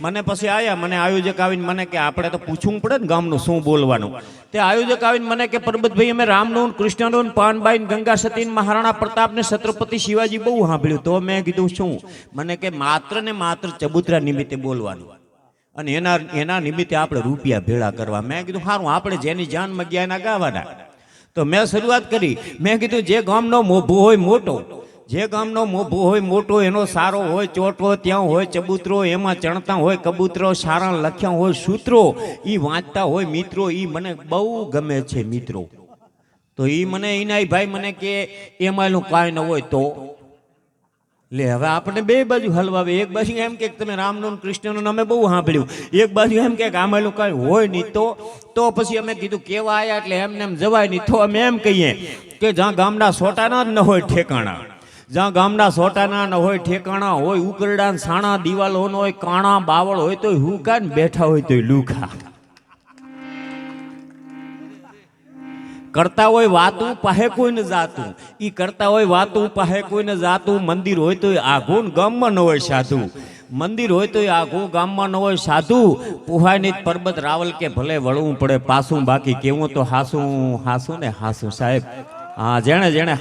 મને પછી આયા, મને આયોજક આવીને મને કે આપણે તો પૂછવું પડે ને ગામનું શું બોલવાનું. તે આયોજક આવીને મને કે, પરબતભાઈ, અમે રામનું કૃષ્ણનું પાનબાઈ ગંગા સતીન મહારાણા પ્રતાપ ને છત્રપતિ શિવાજી બહુ સાંભળ્યું. તો મેં કીધું, શું? મને કે, માત્ર ને માત્ર ચબુતરા નિમિત્તે બોલવાનું. અને એના એના નિમિત્તે આપણે રૂપિયા ભેળા કરવા. મેં કીધું સારું આપણે જેની જાન મગ્યા એના ગાવાના. તો મેં શરૂઆત કરી. મેં કીધું, જે ગામનો મોભો હોય મોટો જે ગામનો મોભો હોય, મોટો, એનો સારો હોય, ચોટો, ત્યાં હોય, ચબૂતરો, એમાં ચણતા હોય, કબૂતરો સારણ લખ્યા હોય, સૂત્રો એ વાંચતા હોય, મિત્રો એ મને બહુ ગમે છે, મિત્રો. તો એ મને એના ભાઈ મને કે, એમાં કાંઈ ન હોય તો. લે, હવે આપણે બે બાજુ હલવાવે. એક બાજુ એમ કે તમે રામનું કૃષ્ણનું અમે બહુ સાંભળ્યું. એક બાજુ એમ કે આમેલું કાંઈ હોય નહીં તો. તો પછી અમે કીધું, કેવા આવ્યા એટલે એમને એમ જવાય નહીં. તો અમે એમ કહીએ કે જ્યાં ગામના સોટાના જ ન હોય ઠેકાણા. જ્યાં ગામના સોટાના હોય, ઠેકાણા હોય, ઉકરડા સાણા, દિવાલો ન હોય, કાણા, બાવળ હોય તો હુકા ને બેઠા હોય તો લુખા. કરતા હોય વાતું પાહે કોઈને જાતું. ઈ કરતા હોય વાતું પાહે કોઈને જાતું. મંદિર હોય તો આઘું ગામમાં ન હોય સાધુ. મંદિર હોય તો આઘું ગામમાં ન હોય સાધુ. પુહાની પર્વત રાવલ કે ભલે વળવું પડે પાછું બાકી કેવું તો હાસું હાસું ને હાસું સાહેબ. હા, જેણે જેણે